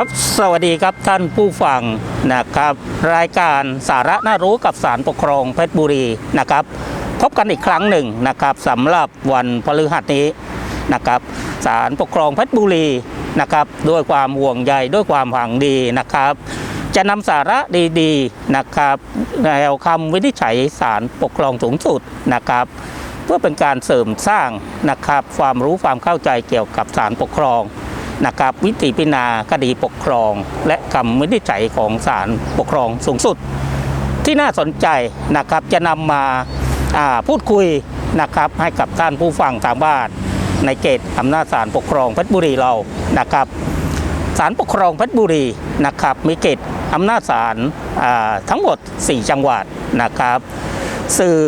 ครับ สวัสดีครับท่านผู้ฟังนะครับ รายการสาระน่ารู้กับสารปกครองเพชรบุรีนะครับ พบกันอีกครั้งหนึ่งนะครับสำหรับวันพฤหัสนี้นะครับสารปกครองเพชรบุรีนะครับ ด้วยความห่วงใยด้วยความหวังดีนะครับ จะนำสาระดีๆนะครับแนวคำวินิจฉัยสารปกครองสูงสุดนะครับ เพื่อเป็นการเสริมสร้างนะครับ ความรู้ความเข้าใจเกี่ยวกับสารปกครอง นะครับวิธีพิจารณาคดีปกครอง และคำวินิจฉัยของศาลปกครองสูงสุด ที่น่าสนใจนะครับจะนำมาาพูดคุยนะครับให้กับท่านผู้ฟังทางบ้าน ในเขตอำนาจศาลปกครองเพชรบุรีเรานะครับศาลปกครองเพชรบุรีนะครับมีเขตอำนาจศาลทั้งหมด 4 จังหวัดนะครับ สื่อ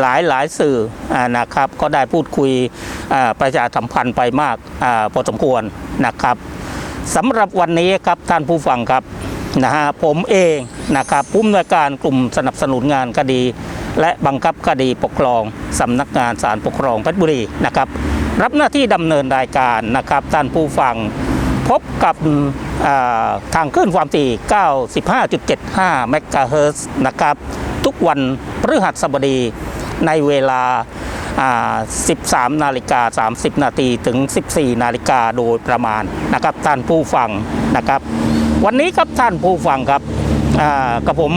หลายหลายสื่ออนะครับก็ได้พูดคุยประชาสัมพันธ์ไปมากอาพอสมควรนะครับสำหรับวันนี้ครับท่านผู้ฟังครับนะฮะผมเองนะครับผู้อำนวยการกลุ่มสนับสนุนงานคดี และบังคับคดีปกครองสำนักงานศาลปกครองเพชรบุรีนะครับรับหน้าที่ดำเนินรายการนะครับท่านผู้ฟังพบกับาทางคลื่นความถี่ 95.75 เมกะเฮิรตซ์นะครับ ทุกวันพฤหัสบดี ในเวลา 13 นาฬิกา 30 นาทีถึง 14 นาฬิกาโดยประมาณนะครับท่านผู้ฟังนะครับ วันนี้ครับท่านผู้ฟังครับกับผม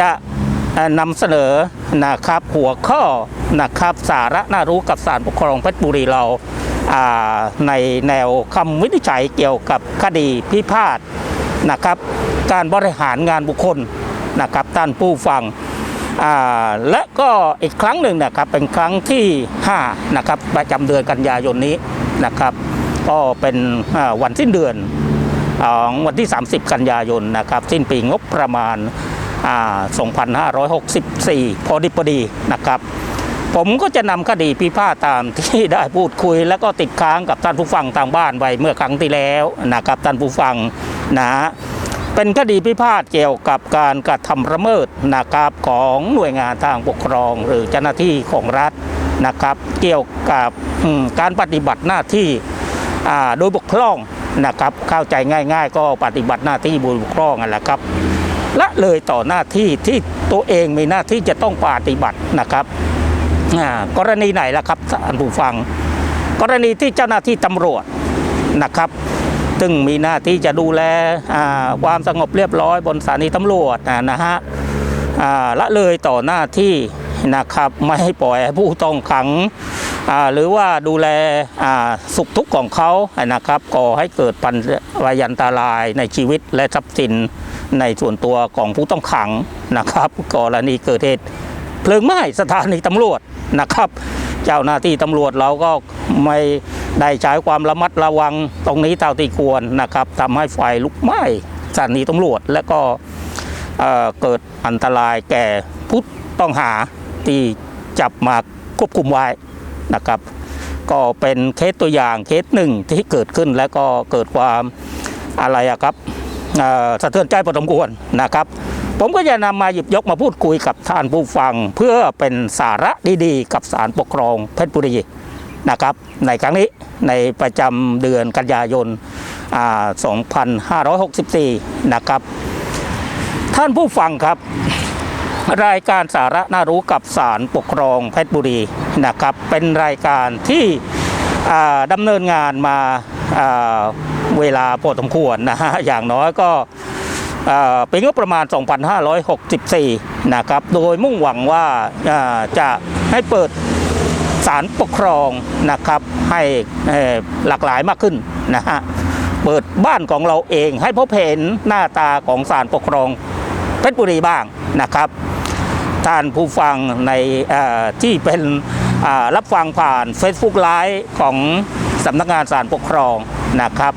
จะนำเสนอนะครับหัวข้อนะครับสาระน่ารู้กับสารปกครองเพชรบุรีเราในแนวคำวินิจฉัยเกี่ยวกับคดีพิพาทนะครับ การบริหารงานบุคคลนะครับท่านผู้ฟัง และก็อีกครั้งหนึ่งนะครับเป็นครั้งที่5นะครับประจำเดือนกันยายนนี้นะครับก็เป็นวันสิ้นเดือนของวันที่ 30 กันยายนนะครับสิ้นปีงบประมาณอ่า2564 พอดีพอดีนะครับ ผมก็จะนำคดีพิพาทตามที่ได้พูดคุย แล้วก็ติดค้างกับท่านผู้ฟังทางบ้านไว้เมื่อครั้งที่แล้วนะครับท่านผู้ฟังนะ เป็นคดีพิพาทเกี่ยวกับการกระทำละเมิดนะครับของหน่วยงานทางปกครอง หรือเจ้าหน้าที่ของรัฐนะครับ เกี่ยวกับการปฏิบัติหน้าที่โดยบกพร่องนะครับ เข้าใจง่าย ๆ ก็ปฏิบัติหน้าที่โดยบกพร่องนั่นแหละครับละเลยต่อหน้าที่ที่ตัวเองมีหน้าที่จะต้องปฏิบัตินะครับกรณีไหนล่ะครับท่านผู้ฟัง กรณีที่เจ้าหน้าที่ตำรวจนะครับ ซึ่งมีหน้าที่จะดูแลความสงบเรียบร้อยบนสถานีตำรวจนะฮะละเลยต่อหน้าที่นะครับไม่ให้ปล่อยผู้ต้องขังหรือว่าดูแลสุขทุกข์ของเขานะครับก่อให้เกิดปัญวายันตรายในชีวิตและทรัพย์สินในส่วนตัวของผู้ต้องขังนะครับกรณีเกิดเหตุเพลิงไหม้สถานีตำรวจนะครับ เจ้าหน้าที่ตำรวจเราก็ไม่ได้ใช้ความระมัดระวังตรงนี้เท่าที่ควรนะครับทำให้ไฟลุกไหม้สถานีตำรวจและก็เเกิดอันตรายแก่ผู้ต้องหาที่จับมาควบคุมไว้นะครับ ก็เป็นเคสตัวอย่างเคสหนึ่งที่เกิดขึ้นและก็เกิดความอะไรครับสะเทือนใจพอสมควรนะครับ ผมก็จะนำมาหยิบยกมาพูดคุยกับท่านผู้ฟัง เพื่อเป็นสาระดีๆ กับสารปกครองเพชรบุรีนะครับในครั้งนี้ในประจำเดือนกันยายน 2564 นะครับ ท่านผู้ฟังครับ รายการสาระน่ารู้กับสารปกครองเพชรบุรีนะครับเป็นรายการที่ดำเนินงานมาาเวลาพอสมควรนะฮะอย่างน้อยก็ เอ่อปีงบประมาณ 2564 นะครับ โดยมุ่งหวังว่าจะให้เปิดศาลปกครองนะครับให้หลากหลายมากขึ้นนะฮะ เปิดบ้านของเราเองให้พบเห็นหน้าตาของศาลปกครองเพชรบุรีบ้างนะครับ ท่านผู้ฟังในที่เป็นรับฟังผ่าน Facebook ไลฟ์ของสำนักงานศาลปกครองนะครับ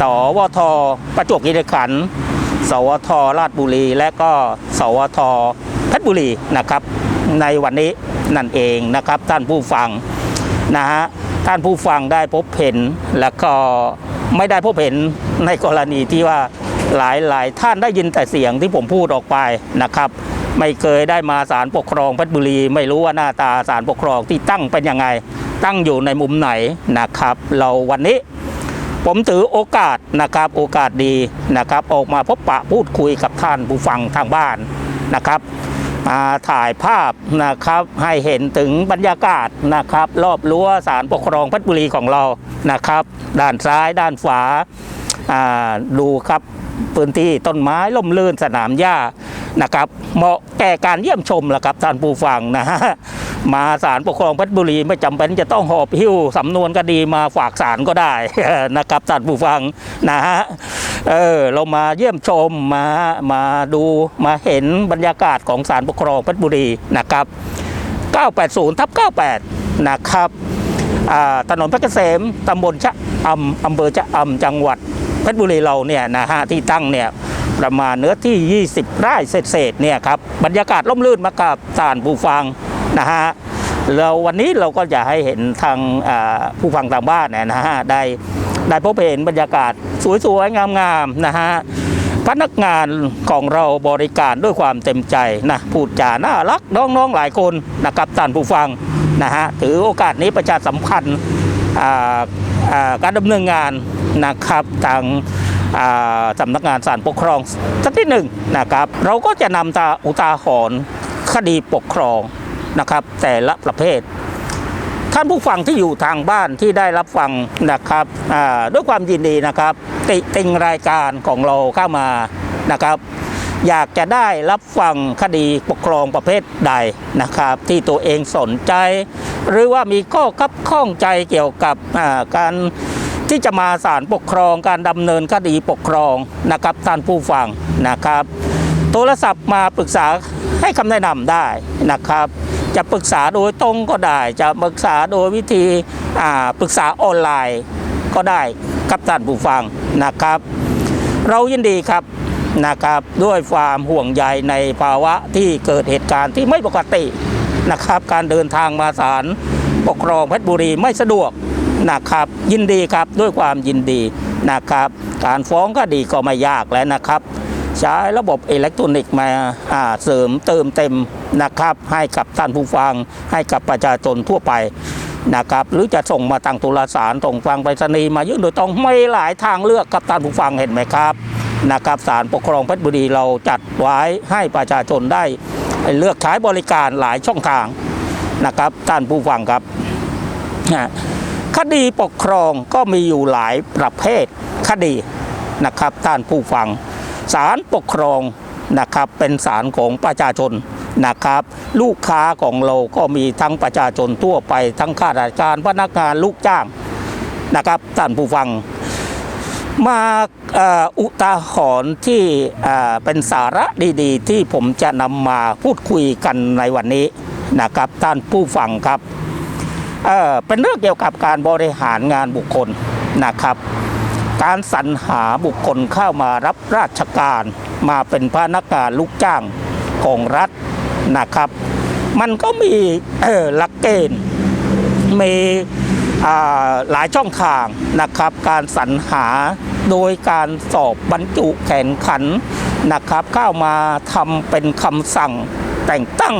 สวทประจวบคีรีขันธ์ สวทราชบุรี และก็สวทเพชรบุรีนะครับ ในวันนี้นั่นเองนะครับ ท่านผู้ฟังนะฮะท่านผู้ฟังได้พบเห็นแล้วก็ไม่ได้พบเห็นในกรณีที่ว่าหลายหลายท่านได้ยินแต่เสียงที่ผมพูดออกไปนะครับ ไม่เคยได้มาศาลปกครองเพชรบุรี ไม่รู้ว่าหน้าตาศาลปกครองที่ตั้งเป็นยังไง ตั้งอยู่ในมุมไหนนะครับ เราวันนี้ ผมถือโอกาสนะครับโอกาสดีนะครับ ออกมาพบปะพูดคุยกับท่านผู้ฟังทางบ้านนะครับมาถ่ายภาพนะครับให้เห็นถึงบรรยากาศนะครับ รอบรั้วศาลปกครองพัทบุรีของเรานะครับ ด้านซ้ายด้านขวาดูครับ พื้นที่ต้นไม้ล่มลื่นสนามหญ้านะครับเหมาะแก่การเยี่ยมชมละครับท่านผู้ฟังนะฮะมาศาลปกครองเพชรบุรีไม่จำเป็นจะต้องหอบหิ้วสำนวนคดีมาฝากศาลก็ได้นะครับท่านผู้ฟังนะฮะเออเรามาเยี่ยมชมมามาดูมาเห็นบรรยากาศของศาลปกครองเพชรบุรีนะครับ 980ทับ98 นะครับถนนเพชรเกษมตำบลชะอำอำเภอชะอำจังหวัด เพชรบุรีเราเนี่ยนะฮะที่ตั้งเนี่ยประมาณเนื้อที่ 20 ไร่เศษๆเนี่ยครับบรรยากาศร่มรื่นมากับสานผู้ฟังนะฮะเราวันนี้เราก็จะให้เห็นทางผู้ฟังทางบ้านเนี่ยนะฮะได้ได้พบเห็นบรรยากาศสวยๆงามๆนะฮะพนักงานของเราบริการด้วยความเต็มใจนะพูดจาน่ารักน้องๆหลายคนนะครับท่านผู้ฟังนะฮะถือโอกาสนี้ประชาสัมพันธ์การดำเนินงาน นะครับทางสำนักงานศาลปกครองสักที่หนึ่งนะครับ เราก็จะนำตาอุทาหรณ์คดีปกครองนะครับ แต่ละประเภท ท่านผู้ฟังที่อยู่ทางบ้านที่ได้รับฟังนะครับด้วยความยินดีนะครับ ติติงรายการของเราเข้ามานะครับ อยากจะได้รับฟังคดีปกครองประเภทใดนะครับ ที่ตัวเองสนใจ หรือว่ามีข้อคับข้องใจเกี่ยวกับการ ที่จะมาศาลปกครองการดำเนินคดีปกครองนะครับท่านผู้ฟังนะครับ โทรศัพท์มาปรึกษาให้คำแนะนำได้นะครับ จะปรึกษาโดยตรงก็ได้ จะปรึกษาโดยวิธีปรึกษาออนไลน์ก็ได้กับท่านผู้ฟังนะครับ เรายินดีครับนะครับด้วยความห่วงใยในภาวะที่เกิดเหตุการณ์ที่ไม่ปกตินะครับ การเดินทางมาศาลปกครองเพชรบุรีไม่สะดวก นะครับ ยินดีครับด้วยความยินดีนะครับ การฟ้องก็ดีก็ไม่ยากแล้วนะครับ ใช้ระบบอิเล็กทรอนิกส์มาาเสริมเติมเต็มนะครับ ให้กับท่านผู้ฟัง ให้กับประชาชนทั่วไปนะครับหรือจะส่งมาทางโทรสารส่งฟังไปรษณีย์มายื่นโดยตรงไม่หลายทางเลือกกับท่านผู้ฟังเห็นไหมครับนะครับศาลปกครองเพชรบุรีเราจัดไว้ให้ประชาชนได้เลือกใช้บริการหลายช่องทางนะครับท่านผู้ฟังครับนะ คดีปกครองก็มีอยู่หลายประเภทคดีนะครับท่านผู้ฟังศาลปกครองนะครับเป็นศาลของประชาชนนะครับ ลูกค้าของเราก็มีทั้งประชาชนทั่วไป ทั้งข้าราชการพนักงานลูกจ้างนะครับท่านผู้ฟัง มาอุทาหรณ์ที่เป็นสาระดีๆ ที่ผมจะนำมาพูดคุยกันในวันนี้นะครับท่านผู้ฟังครับ เออเป็นเรื่องเกี่ยวกับการบริหารงานบุคคลนะครับ การสรรหาบุคคลเข้ามารับราชการ มาเป็นพนักงานลูกจ้างของรัฐนะครับ มันก็มีหลักเกณฑ์มีหลายช่องทางนะครับ การสรรหาโดยการสอบบรรจุแข่งขันนะครับ เข้ามาทำเป็นคำสั่งแต่งตั้ง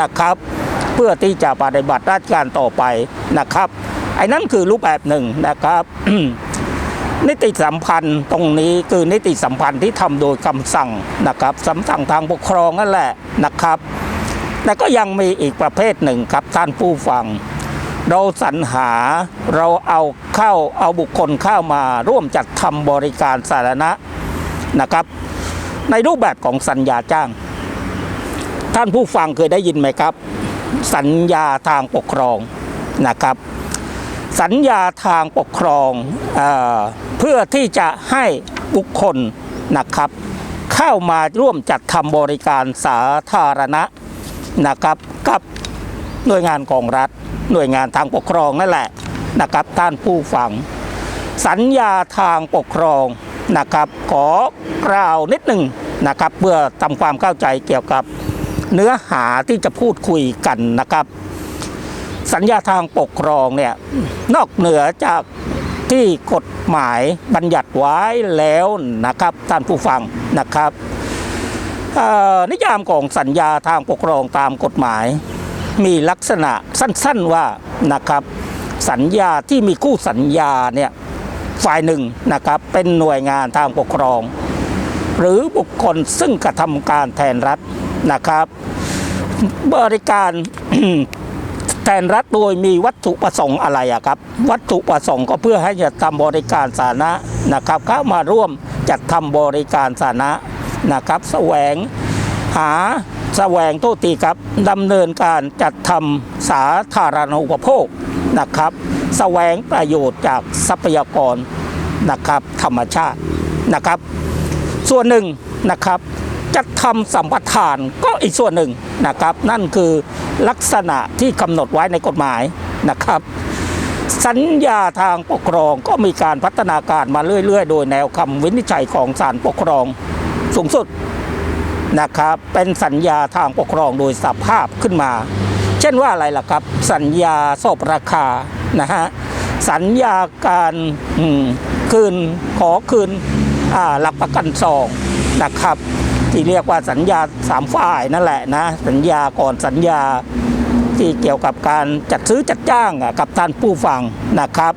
นะครับ เพื่อที่จะปฏิบัติราชการต่อไปนะครับไอ้นั่นคือรูปแบบหนึ่งนะครับ นิติสัมพันธ์ตรงนี้คือนิติสัมพันธ์ที่ทำโดยคำสั่งนะครับคำสั่งทางปกครองนั่นแหละนะครับแต่ก็ยังมีอีกประเภทหนึ่งครับท่านผู้ฟัง เราสรรหาเราเอาเข้าเอาบุคคลเข้ามาร่วมจัดทำบริการสาธารณะนะครับ ในรูปแบบของสัญญาจ้าง ท่านผู้ฟังเคยได้ยินไหมครับ สัญญาทางปกครองนะครับ สัญญาทางปกครองเอเพื่อที่จะให้บุคคลนะครับ เข้ามาร่วมจัดทำบริการสาธารณะนะครับกับหน่วยงานของรัฐ หน่วยงานทางปกครองนั่นแหละนะครับท่านผู้ฟัง สัญญาทางปกครองนะครับขอกล่าวนิดหนึ่งนะครับเพื่อทำความเข้าใจเกี่ยวกับ เนื้อหาที่จะพูดคุยกันนะครับ สัญญาทางปกครองเนี่ยนอกเหนือจากที่กฎหมายบัญญัติไว้แล้วนะครับท่านผู้ฟังนะครับนิยามของสัญญาทางปกครองตามกฎหมาย มีลักษณะสั้นๆว่านะครับ สัญญาที่มีคู่สัญญาเนี่ยฝ่ายหนึ่งนะครับเป็นหน่วยงานทางปกครอง หรือบุคคลซึ่งกระทำการแทนรัฐ นะครับ บริการแทนรัฐโดยมีวัตถุประสงค์อะไรอะครับ วัตถุประสงค์ก็เพื่อให้จัดทำบริการสาธารณะนะครับเข้ามาร่วมจัดทำบริการสาธารณะนะครับแสวงหาแสวงโทษทีครับดำเนินการจัดทำสาธารณูปโภคนะครับแสวงประโยชน์จากทรัพยากรนะครับธรรมชาตินะครับ ส่วนหนึ่งนะครับ จัดทำสัมปทานก็อีกส่วนหนึ่งนะครับ นั่นคือลักษณะที่กำหนดไว้ในกฎหมายนะครับ สัญญาทางปกครองก็มีการพัฒนาการมาเรื่อย ๆ โดยแนวคำวินิจฉัยของศาลปกครองสูงสุดนะครับ เป็นสัญญาทางปกครองโดยสภาพขึ้นมา เช่นว่าอะไรล่ะครับ สัญญาสอบราคานะฮะสัญญาการคืนขอคืนหลักประกันซองนะครับ ที่เรียกว่าสัญญาสามฝ่ายนั่นแหละนะสัญญาก่อนสัญญาที่เกี่ยวกับการจัดซื้อจัดจ้างกับท่านผู้ฟังนะครับ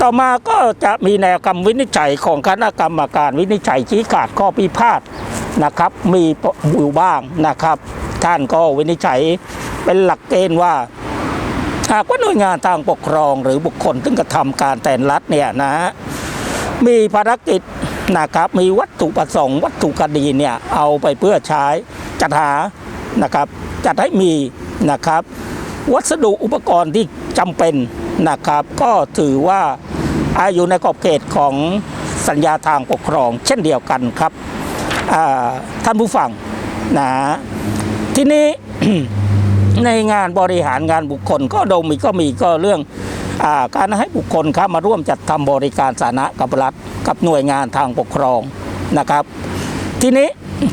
ต่อมาก็จะมีแนวคำวินิจฉัยของคณะกรรมการวินิจฉัยชี้ขาดข้อพิพาทนะครับ มีอยู่บ้างนะครับ ท่านก็วินิจฉัยเป็นหลักเกณฑ์ว่าหากว่าหน่วยงานทางปกครองหรือบุคคลซึ่งกระทำการแทนรัฐเนี่ยนะฮะมีภารกิจ นะครับมีวัตถุประสงค์วัตถุคดีเนี่ยเอาไปเพื่อใช้จัดหานะครับจัดให้มีนะครับ วัสดุอุปกรณ์ที่จำเป็นนะครับ ก็ถือว่าอายู่ในขอบเขตของสัญญาทางปกครอง เช่นเดียวกันครับท่านผู้ฟังนะทีนี้ในงานบริหารงานบุคคลก็ดมีก็มีก็เรื่อง การให้บุคคลเข้ามาร่วมจัดทำบริการสาธารณะกับรัฐกับหน่วยงานทางปกครองนะครับ ทีนี้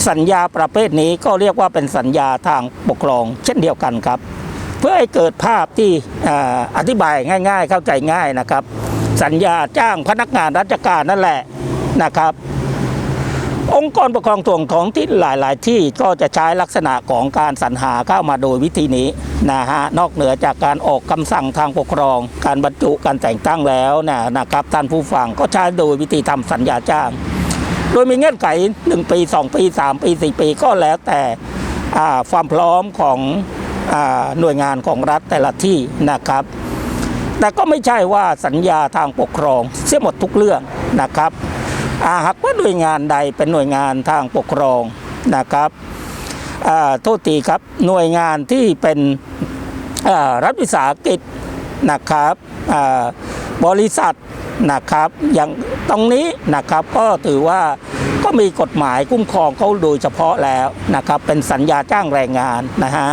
สัญญาประเภทนี้ก็เรียกว่าเป็นสัญญาทางปกครอง เช่นเดียวกันครับ เพื่อให้เกิดภาพที่อธิบายง่าย ๆ เข้าใจง่ายนะครับ สัญญาจ้างพนักงานราชการนั่นแหละนะครับ องค์กรปกครองส่วนของที่หลาย ๆ ที่ก็จะใช้ลักษณะของการสรรหาเข้ามาโดยวิธีนี้นะฮะนอกเหนือจากการออกคำสั่งทางปกครอง การบรรจุการแต่งตั้งแล้วนะนะครับท่านผู้ฟังก็ใช้โดยวิธีทำสัญญาจ้าง โดยมีเงื่อนไข 1 ปี 2 ปี 3 ปี 4 ปีก็แล้วแต่ความพร้อมของอหน่วยงานของรัฐแต่ละที่นะครับแต่ก็ไม่ใช่ว่าสัญญาทางปกครองเสียหมดทุกเรื่องนะครับ หากว่าหน่วยงานใดเป็นหน่วยงานทางปกครองนะครับโทษทีครับหน่วยงานที่เป็นรัฐวิสาหกิจนะครับบริษัทนะครับอย่างตรงนี้นะครับก็ถือว่าก็มีกฎหมายคุ้มครองเขาโดยเฉพาะแล้วนะครับเป็นสัญญาจ้างแรงงานนะฮะ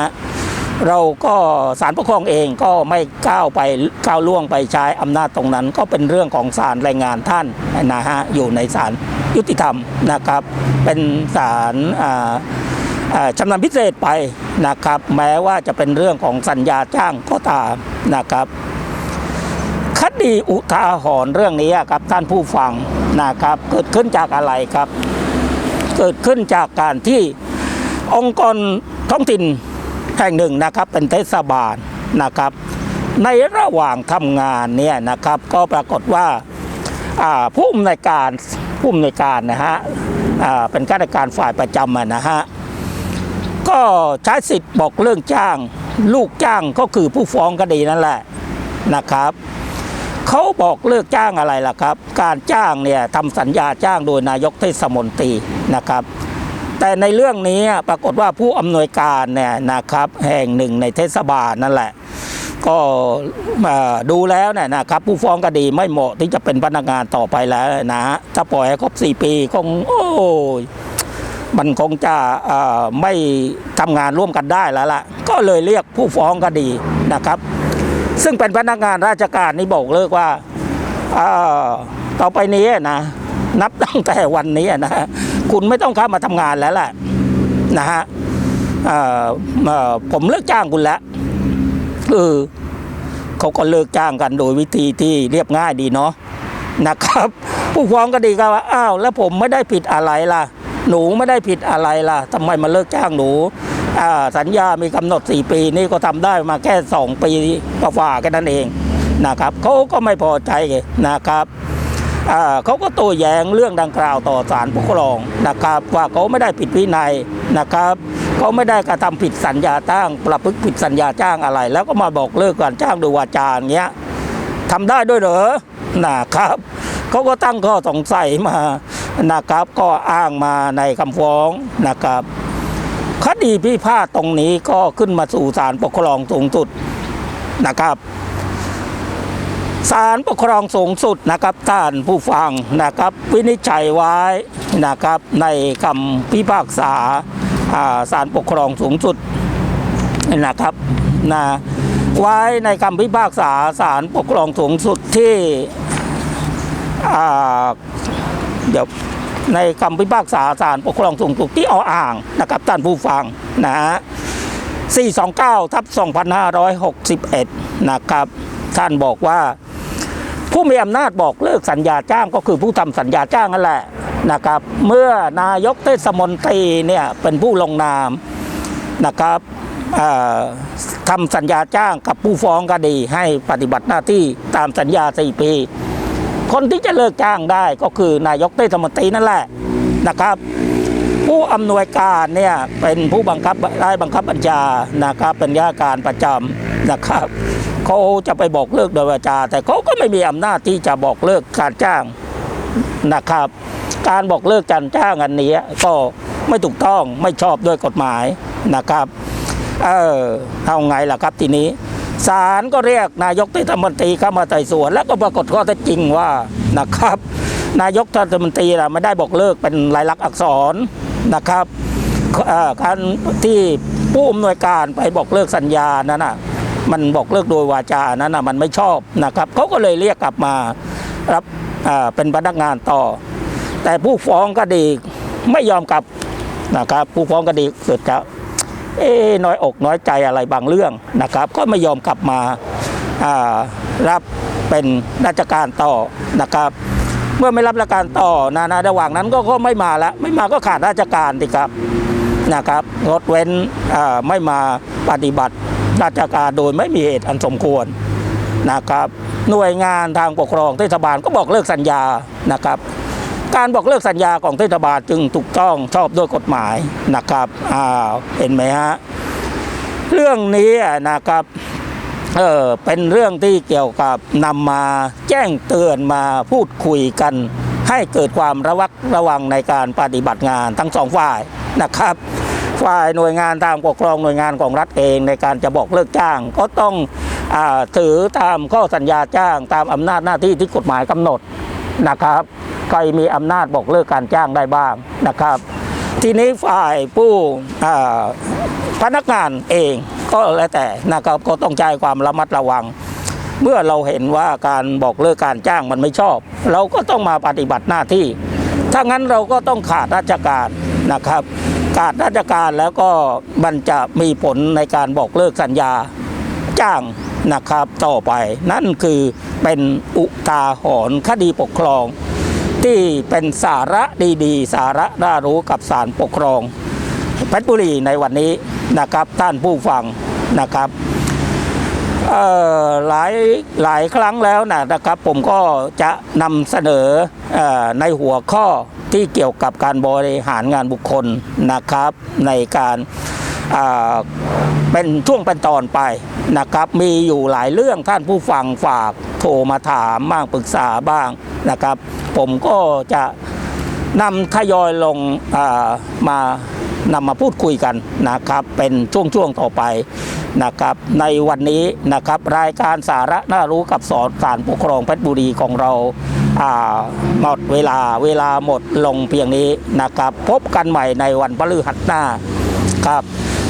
เราก็ศาลปกครองเองก็ไม่ก้าวไปก้าวล่วงไปใช้อำนาจตรงนั้น ก็เป็นเรื่องของศาลแรงงานท่านนะฮะอยู่ในศาลยุติธรรมนะครับ เป็นศาลอ่าอ่าชำนาญพิเศษไปนะครับ แม้ว่าจะเป็นเรื่องของสัญญาจ้างก็ตามนะครับคดีอุทาหรณ์เรื่องนี้ครับท่านผู้ฟังนะครับ เกิดขึ้นจากอะไรครับ เกิดขึ้นจากการที่องค์กรท้องถิ่น แห่งหนึ่งนะครับเป็นเทศบาลนะครับ ในระหว่างทำงานเนี่ยนะครับก็ปรากฏว่าผู้อำนวยการผู้อำนวยการนะฮะเป็นข้าราชการฝ่ายประจำนะฮะก็ใช้สิทธิ์บอกเรื่องจ้าง ลูกจ้างก็คือผู้ฟ้องคดีนั่นแหละนะครับเขาบอกเลิกจ้างอะไรล่ะครับ การจ้างเนี่ยทำสัญญาจ้างโดยนายกเทศมนตรีนะครับ แต่ในเรื่องนี้ปรากฏว่าผู้อำนวยการเนี่ยนะครับแห่งหนึ่งในเทศบาลนั่นแหละ ก็ดูแล้วเนี่ยนะครับผู้ฟ้องคดีไม่เหมาะที่จะเป็นพนักงานต่อไปแล้วนะฮะถ้าปล่อยให้ครบ 4 ปีคงโอ้ยมันคงจะไม่ทำงานร่วมกันได้แล้วล่ะ ก็เลยเรียกผู้ฟ้องคดีนะครับ ซึ่งเป็นพนักงานราชการนี่บอกเลิกว่าต่อไปนี้นะนับตั้งแต่วันนี้นะ คุณไม่ต้องเข้ามาทำงานแล้วแหละนะฮะผมเลิกจ้างคุณแล้วเออเขาก็เลิกจ้างกันโดยวิธีที่เรียบง่ายดีเนาะนะครับ ผู้ฟ้องก็ดีก็ว่าอ้าวแล้วผมไม่ได้ผิดอะไรล่ะ หนูไม่ได้ผิดอะไรล่ะทำไมมาเลิกจ้างหนูสัญญามีกำหนด 4 ปี นี่ก็ทำได้มาแค่ 2 ปีกว่าแค่นั้นเองนะครับเขาก็ไม่พอใจนะครับ เขาก็โต้แย้งเรื่องดังกล่าวต่อศาลปกครองนะครับว่าเขาไม่ได้ผิดวินัยนะครับเขาไม่ได้กระทำผิดสัญญาจ้าง ประพฤติผิดสัญญาจ้างอะไร แล้วก็มาบอกเลิกการจ้างโดยวาจาอย่างเงี้ยทำได้ด้วยเหรอนะครับเขาก็ตั้งข้อสงสัยมานะครับ ก็อ้างมาในคำฟ้องนะครับ คดีพิพาทตรงนี้ก็ขึ้นมาสู่ศาลปกครองสูงสุดนะครับ ศาลปกครองสูงสุดนะครับท่านผู้ฟังนะครับ วินิจฉัยไว้นะครับในคำพิพากษาอ่าศาลปกครองสูงสุดนะครับนะไว้ในคำพิพากษาศาลปกครองสูงสุดที่เดี๋ยวในคำพิพากษาศาลปกครองสูงสุดที่ออ่างนะครับท่านผู้ฟังนะฮะ429ทับ2561 นะครับ ท่านบอกว่า ผู้มีอำนาจบอกเลิกสัญญาจ้างก็คือผู้ทำสัญญาจ้างนั่นแหละนะครับ เมื่อนายกเทศมนตรีเนี่ยเป็นผู้ลงนามนะครับทำสัญญาจ้างกับผู้ฟ้องคดีให้ปฏิบัติหน้าที่ตามสัญญา4ปี คนที่จะเลิกจ้างได้ก็คือนายกเทศมนตรีนั่นแหละนะครับ ผู้อำนวยการเนี่ยเป็นผู้บังคับได้บังคับบัญชานะครับเป็นข้าการประจำนะครับเขาจะไปบอกเลิกโดยวาจา แต่เขาก็ไม่มีอำนาจที่จะบอกเลิกการจ้างนะครับ การบอกเลิกการจ้างอันนี้ก็ไม่ถูกต้องไม่ชอบด้วยกฎหมายนะครับเออเอาไงล่ะครับทีนี้ศาลก็เรียกนายกเทศมนตรีเข้ามาไต่สวน แล้วก็ปรากฏข้อเท็จจริงว่านะครับ นายกเทศมนตรีนะไม่ได้บอกเลิกเป็นลายลักษณ์อักษรนะครับเอ่อการที่ผู้อำนวยการไปบอกเลิกสัญญานั้นน่ะมันบอกเลิกโดยวาจานั้นน่ะมันไม่ชอบนะครับเขาก็เลยเรียกกลับมารับเป็นพนักงานต่อ แต่ผู้ฟ้องคดีไม่ยอมกลับนะครับ ผู้ฟ้องคดีเกิดจะเอ๊น้อยอกน้อยใจอะไรบางเรื่องนะครับ ก็ไม่ยอมกลับมาอ่ารับเป็นราชการต่อนะครับ เมื่อไม่รับราชการต่อนะนะระหว่างนั้นก็ก็ไม่มาแล้วไม่มาก็ขาดราชการสิครับนะครับงดเว้นไม่มาปฏิบัติราชการโดยไม่มีเหตุอันสมควรนะครับหน่วยงานทางปกครองเทศบาลก็บอกเลิกสัญญานะครับ การบอกเลิกสัญญาของเทศบาลจึงถูกต้องชอบด้วยกฎหมายนะครับอ้าวเห็นไหมฮะเรื่องนี้นะครับ เออเป็นเรื่องที่เกี่ยวกับนำมาแจ้งเตือนมาพูดคุยกัน ให้เกิดความระวัดระวังในการปฏิบัติงานทั้งสองฝ่ายนะครับ ฝ่ายหน่วยงานทางปกครองหน่วยงานของรัฐเองในการจะบอกเลิกจ้าง ก็ต้องอถือตามข้อสัญญาจ้าง ตามอำนาจหน้าที่ที่กฎหมายกำหนดนะครับใครมีอำนาจบอกเลิกการจ้างได้บ้างนะครับ ทีนี้ฝ่ายผู้พนักงานเอง ก็แล้วแต่นะครับก็ต้องใช้ความระมัดระวัง เมื่อเราเห็นว่าการบอกเลิกการจ้างมันไม่ชอบ เราก็ต้องมาปฏิบัติหน้าที่ ถ้างั้นเราก็ต้องขาดราชการนะครับ ขาดราชการแล้วก็มันจะมีผลในการบอกเลิกสัญญาจ้างนะครับต่อไปนั่นคือเป็นอุทาหรณ์คดีปกครอง ที่เป็นสาระดีๆ สาระน่ารู้กับศาลปกครอง เพชรบุรีในวันนี้นะครับท่านผู้ฟังนะครับหลายหลายครั้งแล้วนะนะครับ ผมก็จะนำเสนออในหัวข้อที่เกี่ยวกับการบริหารงานบุคคลนะครับ ในการเป็นช่วงเป็นตอนไปนะครับ มีอยู่หลายเรื่องท่านผู้ฟังฝากโทรมาถามบ้างปรึกษาบ้างนะครับ ผมก็จะนำทยอยลงมา นำมาพูดคุยกันนะครับ เป็นช่วงๆต่อไปนะครับ ในวันนี้นะครับรายการสาระน่ารู้กับสอนสารปกครองเพชรบุรีของเราอ่าหมดเวลาเวลาหมดลงเพียงนี้นะครับ พบกันใหม่ในวันพฤหัสหน้าครับ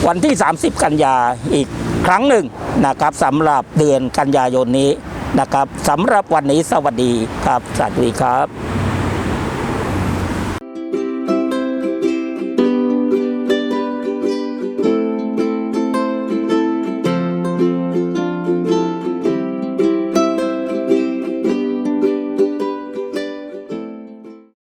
วันที่ 30 กันยาอีกครั้งหนึ่งนะครับสำหรับเดือนกันยายนนี้นะครับสำหรับวันนี้สวัสดีครับสวัสดีครับ